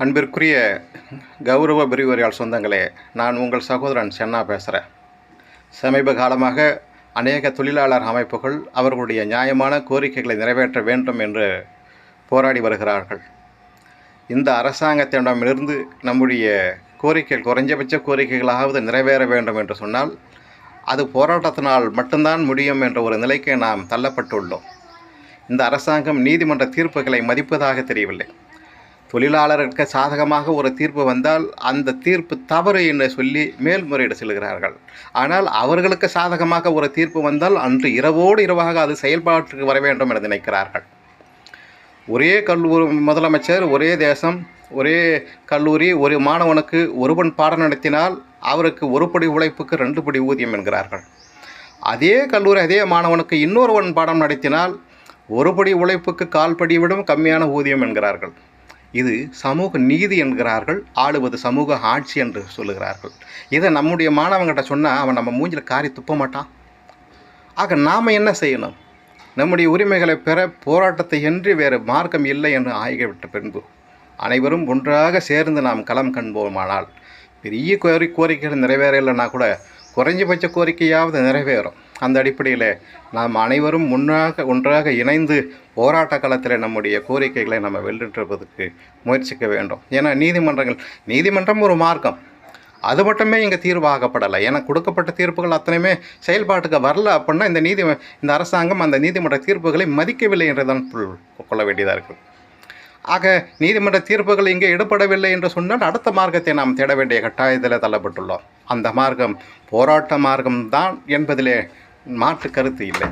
அன்பிற்குரிய கௌரவ பிரிவரியால் சொந்தங்களே நான் உங்கள் சகோதரன் சென்னா பேசுகிறேன் சமீப காலமாக அநேக தொழிலாளர் அமைப்புகள் அவர்களுடைய நியாயமான கோரிக்கைகளை நிறைவேற்ற வேண்டும் என்று போராடி வருகிறார்கள். இந்த அரசாங்கத்திடமிருந்து நம்முடைய கோரிக்கைகள் குறைஞ்சபட்ச கோரிக்கைகளாவது நிறைவேற வேண்டும் என்று சொன்னால் அது போராட்டத்தினால் மட்டும்தான் முடியும் என்ற ஒரு நிலைக்கு நாம் தள்ளப்பட்டுள்ளோம். இந்த அரசாங்கம் நீதிமன்ற தீர்ப்புகளை மதிப்பதாக தெரியவில்லை. தொழிலாளருக்கு சாதகமாக ஒரு தீர்ப்பு வந்தால் அந்த தீர்ப்பு தவறு என்று சொல்லி மேல்முறையீடு செல்கிறார்கள். ஆனால் அவர்களுக்கு சாதகமாக ஒரு தீர்ப்பு வந்தால் அன்று இரவோடு இரவாக அது செயல்பாட்டுக்கு வர வேண்டும் என நினைக்கிறார்கள். ஒரே கல்லூரி முதலமைச்சர் ஒரே தேசம் ஒரே கல்லூரி ஒரு மாணவனுக்கு ஒருவன் பாடம் நடத்தினால் அவருக்கு ஒரு படி உழைப்புக்கு ரெண்டு படி ஊதியம் என்கிறார்கள். அதே கல்லூரி அதே மாணவனுக்கு இன்னொருவன் பாடம் நடத்தினால் ஒரு படி உழைப்புக்கு கால் படி விடும் கம்மியான ஊதியம் என்கிறார்கள். இது சமூக நீதி என்கிறார்கள் ஆளுவது சமூக ஆட்சி என்று சொல்லுகிறார்கள். இதை நம்முடைய மாணவங்கிட்ட சொன்னால் அவன் நம்ம மூஞ்சில் காரி துப்ப மாட்டான். ஆக நாம் என்ன செய்யணும்? நம்முடைய உரிமைகளை பெற போராட்டத்தை என்று வேறு மார்க்கம் இல்லை என்று ஆகிவிட்ட பின்பு அனைவரும் ஒன்றாக சேர்ந்து நாம் களம் காண்போமானால் பெரிய கோரி கோரிக்கைகள் நிறைவேறலைன்னா கூட குறைஞ்சபட்ச கோரிக்கையாவது நிறைவேறும். அந்த அடிப்படையில் நாம் அனைவரும் முன்னாக ஒன்றாக இணைந்து போராட்ட காலத்தில் நம்முடைய கோரிக்கைகளை நம்ம வென்றிருப்பதற்கு முயற்சிக்க வேண்டும். ஏன்னா நீதிமன்றங்கள் நீதிமன்றம் ஒரு மார்க்கம். அது மட்டுமே இங்கே தீர்வாகப்படலை. ஏன்னா கொடுக்கப்பட்ட தீர்ப்புகள் அத்தனையுமே செயல்பாட்டுக்கு வரல அப்படின்னா இந்த நீதி இந்த அரசாங்கம் அந்த நீதிமன்ற தீர்ப்புகளை மதிக்கவில்லை என்றுதான் கொள்ள வேண்டியதாக இருக்குது ஆக நீதிமன்ற தீர்ப்புகள் இங்கே எடுபடவில்லை என்று சொன்னால் அடுத்த மார்க்கத்தை நாம் தேட வேண்டிய கட்டாயத்தில் தள்ளப்பட்டுள்ளோம். அந்த மார்க்கம் போராட்ட மார்க்கம்தான் என்பதிலே மாற்று கருத்து இல்லை.